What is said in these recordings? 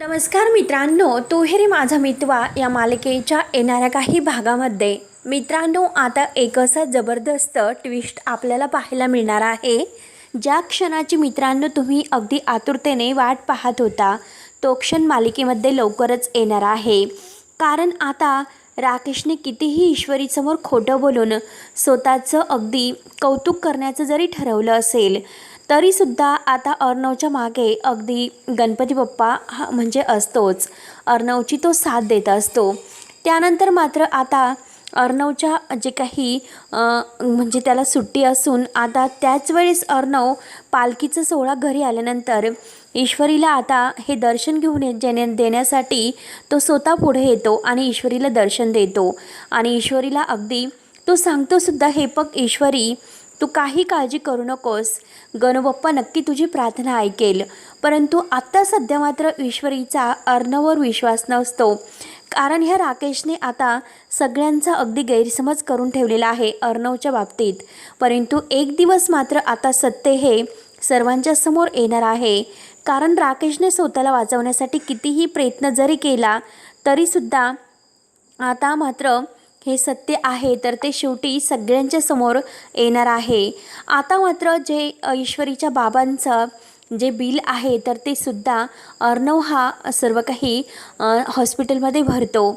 नमस्कार मित्रांनो तो माझा मितवा या मालिकेच्या येणाऱ्या काही भागामध्ये. मित्रांनो आता एक असा जबरदस्त ट्विस्ट आपल्याला पाहायला मिळणार आहे ज्या क्षणाची मित्रांनो तुम्ही अगदी आतुरतेने वाट पाहत होता तो क्षण मालिकेमध्ये लवकरच येणार आहे. कारण आता राकेशने कितीही ईश्वरीसमोर खोटं बोलून स्वतःचं अगदी कौतुक करण्याचं जरी ठरवलं असेल तरीसुद्धा आता अर्णवच्या मागे अगदी गणपती बाप्पा हा म्हणजे असतोच. अर्णवची तो साथ देत असतो. त्यानंतर मात्र आता अर्णवच्या जे काही म्हणजे त्याला सुट्टी असून आता त्याच वेळेस अर्णव पालखीचा सोहळा घरी आल्यानंतर ईश्वरीला आता हे दर्शन घेऊन ये- जेणे देण्यासाठी तो स्वतः पुढे येतो आणि ईश्वरीला दर्शन देतो. आणि ईश्वरीला अगदी तो सांगतोसुद्धा हे बघ ईश्वरी तू काही काळजी करू नकोस. गणबप्पा नक्की तुझी प्रार्थना ऐकेल. परंतु आत्ता सध्या मात्र ईश्वरीचा अर्णवर विश्वास नसतो. कारण ह्या राकेशने आता सगळ्यांचा अगदी गैरसमज करून ठेवलेला आहे अर्णवच्या बाबतीत. परंतु एक दिवस मात्र आता सत्य हे सर्वांच्या समोर येणार आहे. कारण राकेशने स्वतःला वाचवण्यासाठी कितीही प्रयत्न जरी केला तरीसुद्धा आता मात्र हे सत्य आहे तर ते शेवटी सगळ्यांच्या समोर येणार आहे. आता मात्र जे ईश्वरीच्या बाबांचं जे बिल आहे तर ते सुद्धा अर्णव हा सर्व काही हॉस्पिटलमध्ये भरतो.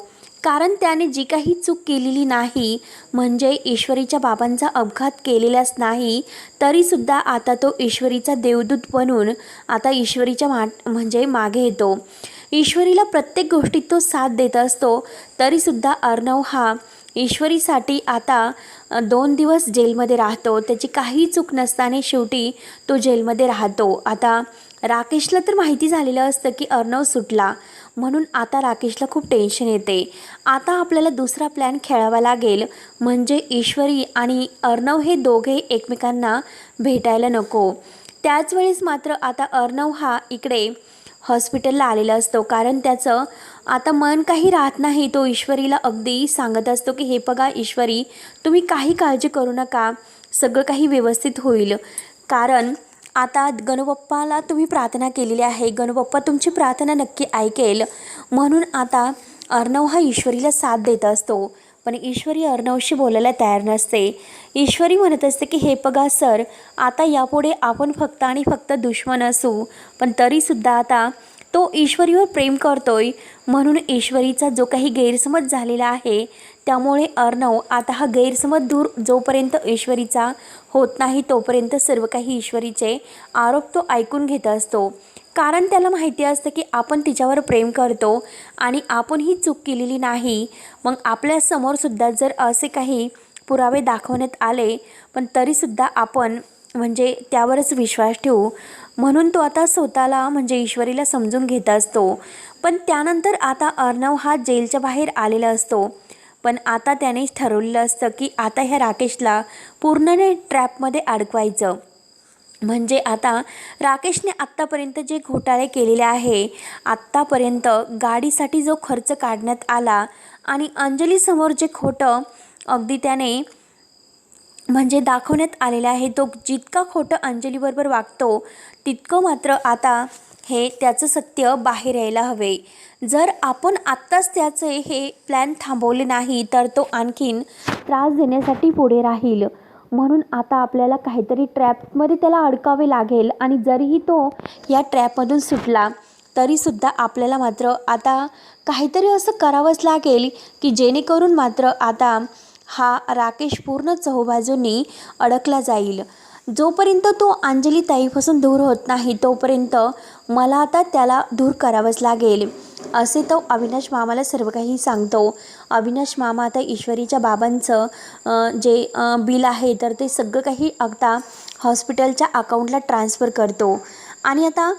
कारण त्याने जी काही चूक केलेली नाही म्हणजे ईश्वरीच्या बाबांचा अपघात केलेलाच नाही तरीसुद्धा आता तो ईश्वरीचा देवदूत बनून आता ईश्वरीच्या मा म्हणजे मागे येतो. ईश्वरीला प्रत्येक गोष्टीत तो साथ देत असतो तरीसुद्धा अर्णव हा ईश्वरीसाठी आता दोन दिवस जेलमध्ये राहतो. त्याची काही चूक नसताना शेवटी तो जेलमध्ये राहतो. आता राकेशला तर माहिती झालेलं असतं की अर्णव सुटला. म्हणून आता राकेशला खूप टेन्शन येते. आता आपल्याला दुसरा प्लॅन खेळावा लागेल. म्हणजे ईश्वरी आणि अर्णव हे दोघे एकमेकांना भेटायला नको. त्याच वेळेस मात्र आता अर्णव हा इकडे हॉस्पिटलला आलेला असतो. कारण त्याचं आता मन काही राहत नाही. तो ईश्वरीला अगदी सांगत असतो की हे बघा ईश्वरी तुम्ही काही काळजी करू नका. सगळं काही व्यवस्थित होईल. कारण आता गणबप्पाला तुम्ही प्रार्थना केलेली आहे. गणबप्पा तुमची प्रार्थना नक्की ऐकेल. म्हणून आता अर्णव हा ईश्वरीला साथ देत असतो. पण ईश्वरी अर्णवशी बोलायला तयार नसते. ईश्वरी म्हणत असते की हे बघा सर आता यापुढे आपण फक्त आणि फक्त दुश्मन असू पण तरीसुद्धा आता तो ईश्वरीवर प्रेम करतोय. म्हणून ईश्वरीचा जो काही गैरसमज झालेला आहे त्यामुळे अर्णव आता हा गैरसमज दूर जोपर्यंत ईश्वरीचा होत नाही तोपर्यंत सर्व काही ईश्वरीचे आरोप तो ऐकून घेत असतो. कारण त्याला माहिती असतं की आपण तिच्यावर प्रेम करतो आणि आपण ही चूक केलेली नाही. मग आपल्यासमोरसुद्धा जर असे काही पुरावे दाखवण्यात आले पण तरीसुद्धा आपण म्हणजे त्यावरच विश्वास ठेवू. म्हणून तो आता स्वतःला म्हणजे ईश्वरीला समजून घेत असतो. पण त्यानंतर आता अर्णव हा जेलच्या बाहेर आलेला असतो. पण आता त्याने ठरवलेलं असतं की आता ह्या राकेशला पूर्णने ट्रॅपमध्ये अडकवायचं. म्हणजे आता राकेशने आत्तापर्यंत जे घोटाळे केलेले आहे आत्तापर्यंत गाडीसाठी जो खर्च काढण्यात आला आणि अंजलीसमोर जे खोटं अगदी त्याने म्हणजे दाखवण्यात आलेलं आहे तो जितका खोटं अंजलीबरोबर वागतो तितकं मात्र आता हे त्याचं सत्य बाहेर यायला हवे. जर आपण आत्ताच त्याचे हे प्लॅन थांबवले नाही तर तो आणखीन त्रास देण्यासाठी पुढे राहील. म्हणून आता आपल्याला काहीतरी ट्रॅपमध्ये त्याला अडकावे लागेल. आणि जरीही तो या ट्रॅपमधून सुटला तरीसुद्धा आपल्याला मात्र आता काहीतरी असं करावंच लागेल की जेणेकरून मात्र आता हा राकेश पूर्ण चहूबाजूंनी अडकला जाईल. जोपर्यंत तो अंजली ताईपासून दूर होत नाही तोपर्यंत मला आता त्याला दूर करावंच लागेल असे तो अविनाश मामाला सर्व काही सांगतो. अविनाश मामा आता ईश्वरीच्या बाबांचं जे बिल आहे तर ते सगळं काही आता हॉस्पिटलच्या अकाउंटला ट्रान्स्फर करतो. आणि आता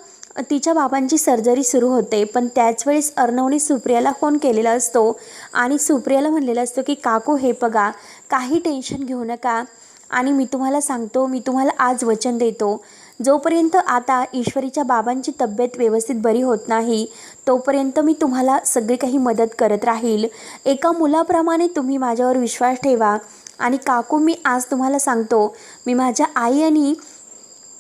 तिच्या बाबांची सर्जरी सुरू होते पण त्याच वेळेस अर्णवने सुप्रियाला फोन केलेला असतो. आणि सुप्रियाला म्हणलेला असतो की काकू हे बघा काही टेन्शन घेऊ नका. आणि मी तुम्हाला सांगतो मी तुम्हाला आज वचन देतो. जोपर्यंत आता ईश्वरीच्या बाबांची तब्येत व्यवस्थित बरी होत नाही तोपर्यंत मी तुम्हाला सगळी काही मदत करत राहील. एका मुलाप्रमाणे तुम्ही माझ्यावर विश्वास ठेवा. आणि काकू मी आज तुम्हाला सांगतो मी माझ्या आई आणि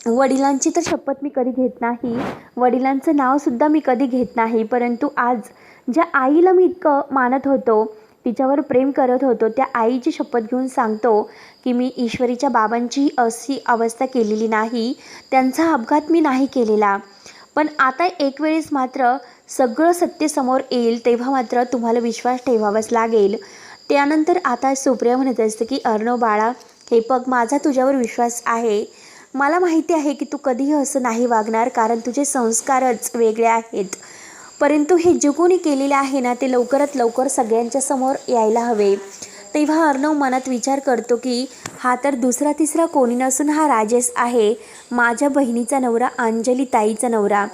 वडिलांची तर शपथ मी कधी घेत नाही. वडिलांचं नावसुद्धा मी कधी घेत नाही. परंतु आज ज्या आईला मी इतकं मानत होतो तिच्यावर प्रेम करत होतो. त्या आईची शपथ घेऊन सांगतो की मी ईश्वरीच्या बाबांची अशी अवस्था केलेली नाही. त्यांचा अपघात मी नाही केलेला. पण आता एक वेळेस मात्र सगळं सत्य समोर येईल तेव्हा मात्र तुम्हाला विश्वास ठेवावाच लागेल. त्यानंतर आता सुप्रिया म्हणत असते की अर्णव बाळा हे बघ माझा तुझ्यावर विश्वास आहे. मला माहिती आहे की तू कधीही असं नाही वागणार कारण तुझे संस्कारच वेगळे आहेत. परंतु हे जे कोणी केलेले आहे ना ते लवकरात लवकर सगळ्यांच्या समोर यायला हवे. तेव्हा अर्णव मनात विचार करतो की हा तर दुसरा तिसरा कोणी नसून हा राजेश आहे माझ्या बहिणीचा नवरा अंजली ताईचा नवरा.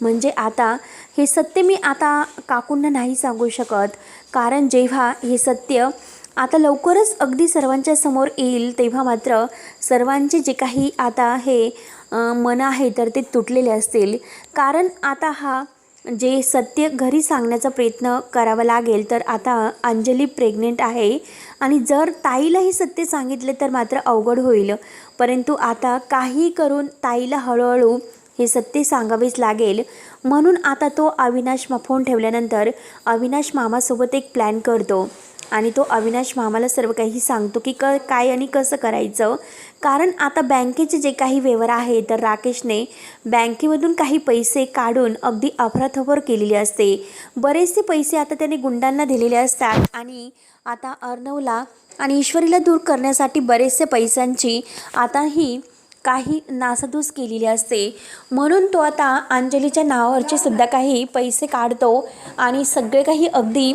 म्हणजे आता हे सत्य मी आता काकूंना नाही सांगू शकत. कारण जेव्हा हे सत्य आता लवकरच अगदी सर्वांच्या समोर येईल तेव्हा मात्र सर्वांचे जे काही आता हे मन आहे तर ते तुटलेले असतील. कारण आता हा जे सत्य घरी सांगण्याचा प्रयत्न करावा लागेल तर आता अंजली प्रेग्नेंट आहे आणि जर ताईलाही सत्य सांगितले तर मात्र अवघड होईल. परंतु आता काही करून ताईला हळूहळू हे सत्य सांगावेच लागेल. म्हणून आता तो अविनाश म फोन ठेवल्यानंतर अविनाश मामासोबत एक प्लॅन करतो. आणि तो अविनाश मामाला सर्व काही सांगतो की क काय आणि कसं करायचं. कारण आता बँकेचे जे काही व्यवहार आहे तर राकेशने बँकेमधून काही पैसे काढून अगदी अफराथफर केलेली असते. बरेचसे पैसे आता त्याने गुंडांना दिलेले असतात आणि आता अर्णवला आणि ईश्वरीला दूर करण्यासाठी बरेचसे पैशांची आता ही काही नासाधूस केलेली असते. म्हणून तो आता अंजलीच्या नावावरचे सुद्धा काही पैसे काढतो आणि सगळे काही अगदी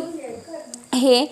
हे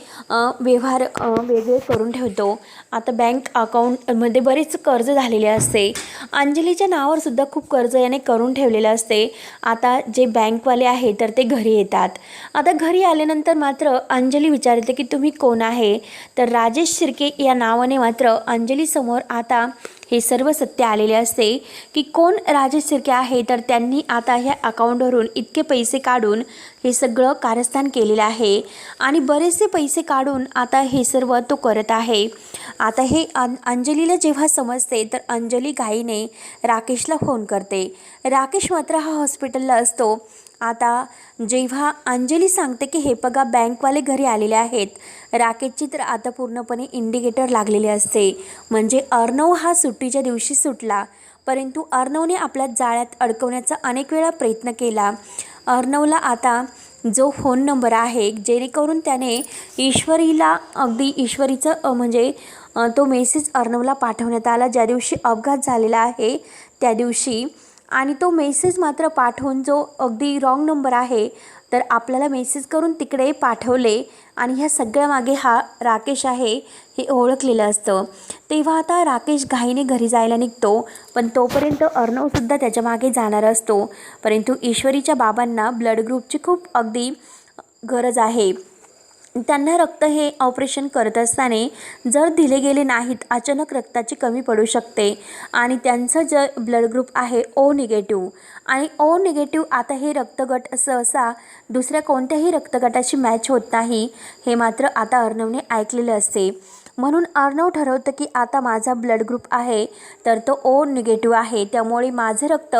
व्यवहार वेगळे करून ठेवतो. आता बँक अकाउंटमध्ये बरेच कर्ज झालेले असते. अंजलीच्या नावावर सुद्धा खूप कर्ज याने करून ठेवलेलं असते. आता जे बँकवाले आहे तर ते घरी येतात. आता घरी आल्यानंतर मात्र अंजली विचारते की तुम्ही कोण आहे? तर राजेश शिर्के या नावाने मात्र अंजलीसमोर आता हे सर्व सत्य आलेले असते की कोण राजेश शिर्के आहे? तर त्यांनी आता ह्या अकाउंटवरून इतके पैसे काढून हे सगळं कारस्थान केलेलं आहे. आणि बरेचसे पैसे काढून आता हे सर्व तो करत आहे. आता हे अं अंजलीला जेव्हा समजते तर अंजली घाईने राकेशला फोन करते. राकेश मात्र हा हॉस्पिटलला असतो. आता जेव्हा अंजली सांगते की हे बघा बँकवाले घरी आलेले आहेत. राकेशची तर आता पूर्णपणे इंडिकेटर लागलेले असते. म्हणजे अर्णव हा सुट्टीच्या दिवशी सुटला. परंतु अर्णवने आपल्या जाळ्यात अडकवण्याचा अनेक वेळा प्रयत्न केला. अर्णवला आता जो फोन नंबर आहे जेणेकरून त्याने ईश्वरीला अगदी ईश्वरीचं म्हणजे तो मेसेज अर्णवला पाठवण्यात आला. ज्या दिवशी अपघात झालेला आहे त्या दिवशी. आणि तो मेसेज मात्र पाठवून जो अगदी रॉंग नंबर आहे तर आपल्याला मेसेज करून तिकडे पाठवले आणि ह्या सगळ्यामागे हा राकेश आहे हे ओळखलेलं असतं. तेव्हा आता राकेश घाईने घरी जायला निघतो पण तोपर्यंत अर्णवसुद्धा त्याच्यामागे जाणार असतो. परंतु ईश्वरीच्या बाबांना ब्लड ग्रुपची खूप अगदी गरज आहे. त्यांना रक्त हे ऑपरेशन करत असताना जर दिले गेले नाहीत अचानक रक्ताची कमी पडू शकते आणि त्यांचं जे ब्लड ग्रुप आहे ओ निगेटिव्ह आणि ओ निगेटिव्ह आता हे रक्तगट सहसा दुसऱ्या कोणत्याही रक्तगटाशी मॅच होत नाही हे मात्र आता अर्णवने ऐकलेलं असते. म्हणून अर्णव ठरवतं की आता माझा ब्लड ग्रुप आहे तर तो ओ निगेटिव्ह आहे. त्यामुळे माझं रक्त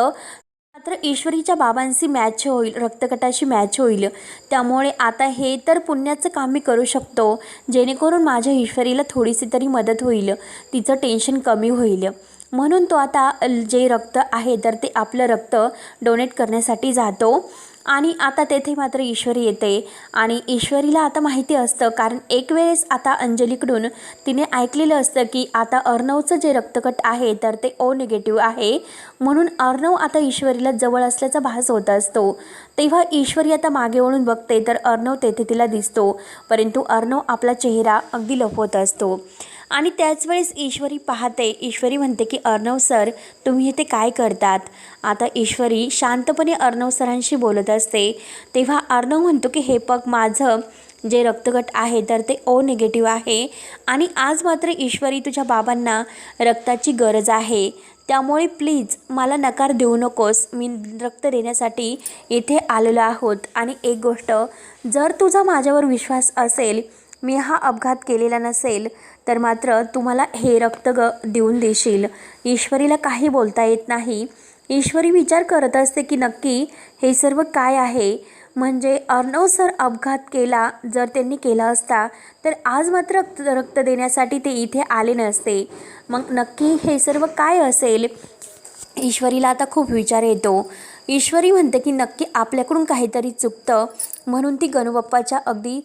मात्र ईश्वरीच्या बाबांशी मॅच होईल रक्तगटाशी मॅच होईल. त्यामुळे आता हे तर पुण्याचं काम मी करू शकतो जेणेकरून माझ्या ईश्वरीला थोडीशी तरी मदत होईल. तिचं टेन्शन कमी होईल. म्हणून तो आता जे रक्त आहे तर ते आपलं रक्त डोनेट करण्यासाठी जातो. आणि आता तेथे मात्र ईश्वरी येते. आणि ईश्वरीला आता माहिती असतं कारण एक वेळेस आता अंजलीकडून तिने ऐकलेलं असतं की आता अर्णवचं जे रक्तकट आहे तर ते ओ निगेटिव्ह आहे. म्हणून अर्णव आता ईश्वरीला जवळ असल्याचा भास होत असतो. तेव्हा ईश्वरी आता मागे वळून बघते तर अर्णव तेथे तिला दिसतो. परंतु अर्णव आपला चेहरा अगदी लपवत असतो. आणि त्याच वेळेस ईश्वरी पाहते. ईश्वरी म्हणते की अर्णव सर तुम्ही इथे काय करतात? आता ईश्वरी शांतपणे अर्णव सरांशी बोलत असते. तेव्हा अर्णव म्हणतो की हे पग माझं जे रक्तगट आहे तर ते ओ निगेटिव्ह आहे. आणि आज मात्र ईश्वरी तुझ्या बाबांना रक्ताची गरज आहे. त्यामुळे प्लीज मला नकार देऊ नकोस. मी रक्त देण्यासाठी इथे आलेलो आहोत. आणि एक गोष्ट जर तुझा माझ्यावर विश्वास असेल मी हा अपघात केलेला नसेल तर मात्र तुम्हाला हे रक्त ग देऊन देशील. ईश्वरीला काही बोलता येत नाही. ईश्वरी विचार करत असते की नक्की हे सर्व काय आहे? म्हणजे अर्णव सर अपघात केला जर त्यांनी केला असता तर आज मात्र रक्त रक्त देण्यासाठी ते इथे आले नसते. मग नक्की हे सर्व काय असेल? ईश्वरीला आता खूप विचार येतो. ईश्वरी म्हणते की नक्की आपल्याकडून काहीतरी चुकतं म्हणून ती गणूबाप्पाच्या अगदी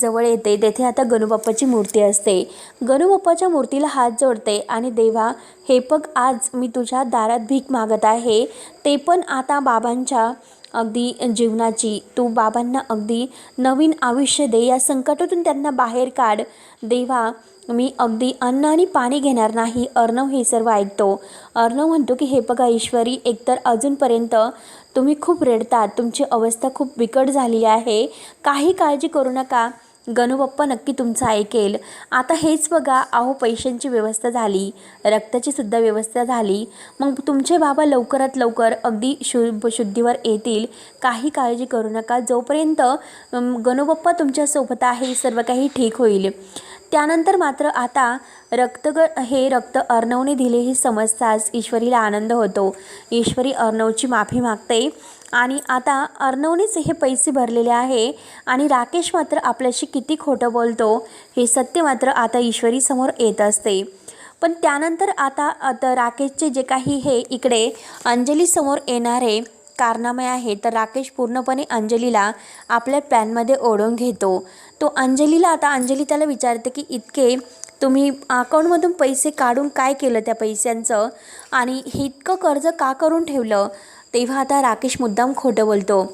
जवळ येते. तेथे आता गणूबाप्पाची मूर्ती असते. गणूबाप्पाच्या मूर्तीला हात जोडते आणि देवा हे पग आज मी तुझ्या दारात भीक मागत आहे. ते पण आता बाबांच्या अगदी जीवनाची. तू बाबांना अगदी नवीन आयुष्य दे. या संकटातून त्यांना बाहेर काढ. देवा मी अगदी अन्न आणि पाणी घेणार नाही अर्णव हे सर्व ऐकतो. अर्णव म्हणतो की हे बघा ईश्वरी एकतर अजूनपर्यंत तुम्ही खूप रडतात तुमची अवस्था खूप बिकट झालेली आहे. काही काळजी करू नका. गणूबाप्पा नक्की तुमचं ऐकेल. आता हेच बघा अहो पैशांची व्यवस्था झाली. रक्ताची सुद्धा व्यवस्था झाली. मग तुमचे बाबा लवकरात लवकर अगदी शु शुद्धीवर येतील. काही काळजी करू नका. जोपर्यंत गणूबप्पा गणूबाप्पा तुमच्यासोबत आहे सर्व काही ठीक होईल. त्यानंतर मात्र आता रक्तग हे रक्त अर्णवने दिले हे समजताच ईश्वरीला आनंद होतो. ईश्वरी अर्णवची माफी मागते आणि आता अर्णवनेच हे पैसे भरलेले आहे आणि राकेश मात्र आपल्याशी किती खोटं बोलतो हे सत्य मात्र आता ईश्वरीसमोर येत असते. पण त्यानंतर आता आता राकेशचे जे काही हे इकडे अंजलीसमोर येणारे कारनामे आहे तर राकेश पूर्णपणे अंजलीला आपल्या प्लॅनमध्ये ओढून घेतो. तो अंजलीला आता अंजली त्याला विचारते की इतके तुम्ही अकाउंटमधून पैसे काढून काय केलं त्या पैशांचं? आणि हे इतकं कर्ज का करून ठेवलं? तेव्हा आता राकेश मुद्दाम खोटं बोलतो.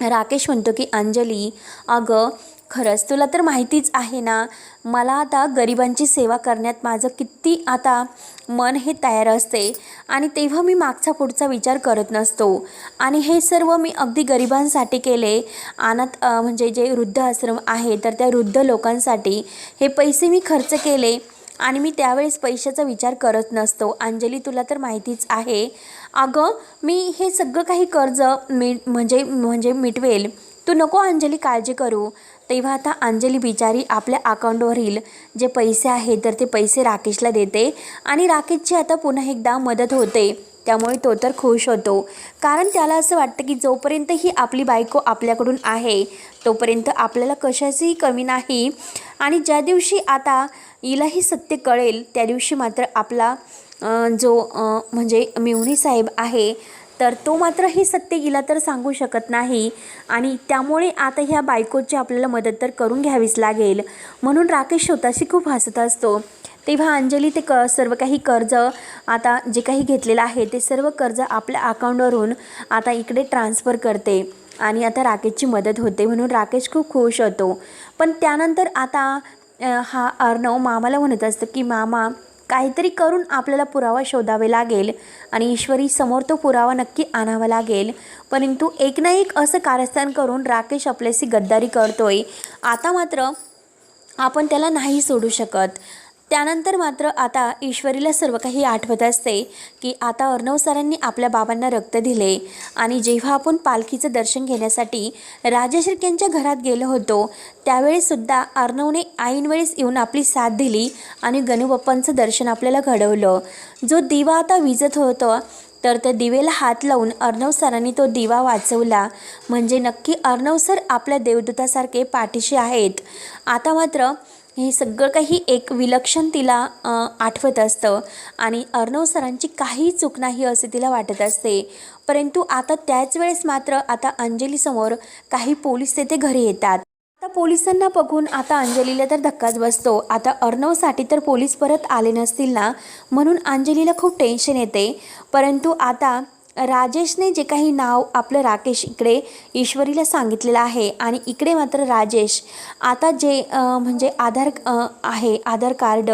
राकेश म्हणतो की अंजली अगं खरंच तुला तर माहितीच आहे ना मला आता गरिबांची सेवा करण्यात माझं किती आता मन हे तयार असते. आणि तेव्हा मी मागचा पुढचा विचार करत नसतो. आणि हे सर्व मी अगदी गरिबांसाठी केले. अनाथ म्हणजे जे वृद्ध आश्रम आहे तर त्या वृद्ध लोकांसाठी हे पैसे मी खर्च केले. आणि मी त्यावेळेस पैशाचा विचार करत नसतो. अंजली तुला तर माहितीच आहे. अगं मी हे सगळं काही कर्ज मी म्हणजे म्हणजे मिटवेल. तू नको अंजली काळजी करू. तेव्हा आता अंजली बिचारी आपल्या अकाउंटवरील जे पैसे आहेत तर ते पैसे राकेशला देते आणि राकेशची आता पुन्हा एकदा मदत होते. त्यामुळे तो तर खुश होतो. कारण त्याला असं वाटतं की जोपर्यंत ही आपली बायको आपल्याकडून आहे तोपर्यंत आपल्याला कशाचीही कमी नाही. आणि ज्या दिवशी आता हिलाही सत्य कळेल त्या दिवशी मात्र आपला जो म्हणजे मिवणी साहेब आहे तर तो मात्र हे सत्य हिला तर सांगू शकत नाही. आणि त्यामुळे आता ह्या बायकोची आपल्याला मदत तर करून घ्यावीच लागेल. म्हणून राकेश स्वतःशी खूप हसत असतो. तेव्हा अंजली ते क सर्व काही कर्ज आता जे काही घेतलेलं आहे ते सर्व कर्ज आपल्या अकाउंटवरून आता इकडे ट्रान्स्फर करते. आणि आता राकेशची मदत होते म्हणून राकेश खूप खुश होतो. पण त्यानंतर आता हा अर्णव मामाला म्हणत असतं की मामा काहीतरी करून आपल्याला पुरावा शोधावे लागेल आणि ईश्वरी समोर तो पुरावा नक्की आणावा लागेल. परंतु एक ना एक असं कारस्थान करून राकेश आपल्याशी गद्दारी करतोय. आता मात्र आपण त्याला नाही सोडू शकत. त्यानंतर मात्र आता ईश्वरीला सर्व काही आठवत असते की आता अर्णव सरांनी आपल्या बाबांना रक्त दिले. आणि जेव्हा आपण पालखीचं दर्शन घेण्यासाठी राजेश्री घरात गेलो होतो त्यावेळीसुद्धा अर्णवने ऐनवेळेस येऊन आपली साथ दिली आणि गणूबाप्पांचं दर्शन आपल्याला घडवलं. जो दिवा आता विजत होतं तर त्या दिवेला हात लावून अर्णव सरांनी तो दिवा वाचवला. म्हणजे नक्की अर्णव सर आपल्या देवदूतासारखे पाठीशी आहेत. आता मात्र हे सगळं काही एक विलक्षण तिला आठवत असतं. आणि अर्णव सरांची काही चूक नाही असे तिला वाटत असते. परंतु आता त्याच वेळेस मात्र आता अंजलीसमोर काही पोलीस तेथे घरी येतात. आता पोलिसांना बघून आता अंजलीला तर धक्काच बसतो. आता अर्णवसाठी तर पोलीस परत आले नसतील ना? म्हणून अंजलीला खूप टेन्शन येते. परंतु आता राजेशने जे काही नाव आपलं राकेश इकडे ईश्वरीला सांगितलेलं आहे आणि इकडे मात्र राजेश. आता जे म्हणजे आधार आहे आधार कार्ड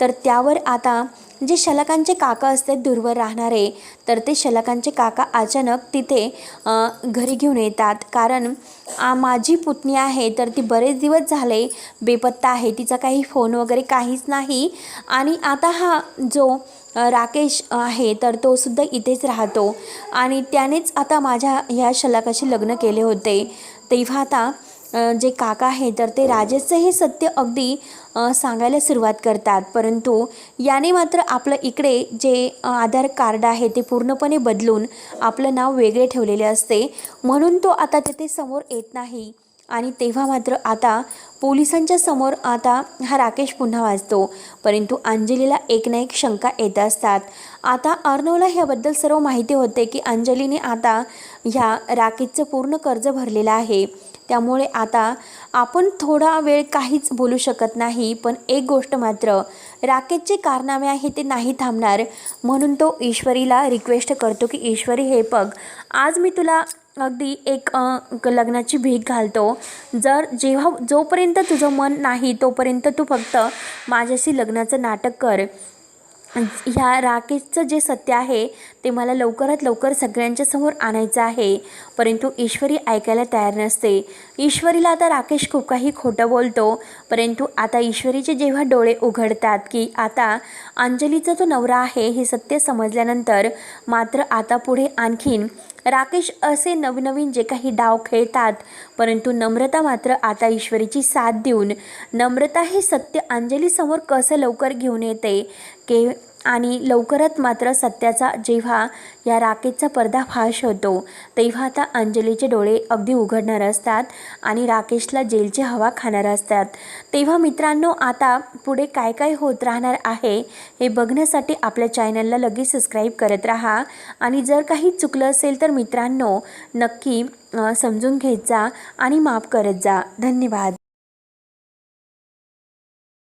तर त्यावर आता जे शलकांचे काका असतात दूरवर राहणारे तर ते शलकांचे काका अचानक तिथे घरी घेऊन येतात. कारण माझी पुतणी आहे तर ती बरेच दिवस झाले बेपत्ता आहे. तिचा काही फोन वगैरे काहीच नाही. आणि आता हा जो राकेश आहे तर तो सुद्धा इथेच राहतो. आणि त्यानेच आता माझ्या ह्या शलाकाशी लग्न केले होते. तेव्हा आता जे काका आहे तर ते राजेशचं हे सत्य अगदी सांगायला सुरुवात करतात. परंतु याने मात्र आपलं इकडे जे आधार कार्ड आहे ते पूर्णपणे बदलून आपलं नाव वेगळे ठेवलेले असते. म्हणून तो आता तिथे समोर येत नाही. आणि तेव्हा मात्र आता पोलिसांच्या समोर आता हा राकेश पुन्हा वाचतो परंतु अंजलीला एक ना एक शंका येत असतात. आता अर्णवला ह्याबद्दल सर्व माहिती होते की अंजलीने आता ह्या राकेशचं पूर्ण कर्ज भरलेलं आहे. त्यामुळे आता आपण थोडा वेळ काहीच बोलू शकत नाही पण एक गोष्ट मात्र राकेशचे कारनामे आहे ते नाही थांबणार. म्हणून तो ईश्वरीला रिक्वेस्ट करतो की ईश्वरी हे बघ आज मी तुला अगदी एक लग्नाची भीक घालतो. जर जेव्हा जोपर्यंत तुझं मन नाही तोपर्यंत तू फक्त माझ्याशी लग्नाचं नाटक कर. ह्या राकेशचं जे सत्य आहे ते मला लवकरात लवकर सगळ्यांच्या समोर आणायचं आहे. परंतु ईश्वरी ऐकायला तयार नसते. ईश्वरीला आता राकेश खूप काही खोटं बोलतो. परंतु आता ईश्वरीचे जेव्हा डोळे उघडतात की आता अंजलीचा जो नवरा आहे हे सत्य समजल्यानंतर मात्र आता पुढे आणखीन राकेश असे नवनवीन जे काही डाव खेळतात परंतु नम्रता मात्र आता ईश्वरीची साथ देऊन नम्रता हे सत्य अंजलीसमोर कसं लवकर घेऊन येते के आणि लवकरात मात्र सत्याचा जेव्हा या राकेशचा पर्दाफाश होतो तेव्हा आता अंजलीचे डोळे अगदी उघडणार असतात आणि राकेशला जेलची हवा खाणार असतात. तेव्हा मित्रांनो आता पुढे काय काय होत राहणार आहे हे बघण्यासाठी आपल्या चॅनलला लगेच सबस्क्राईब करत राहा. आणि जर काही चुकलं असेल तर मित्रांनो नक्की समजून घेत जा आणि माफ करत जा. धन्यवाद.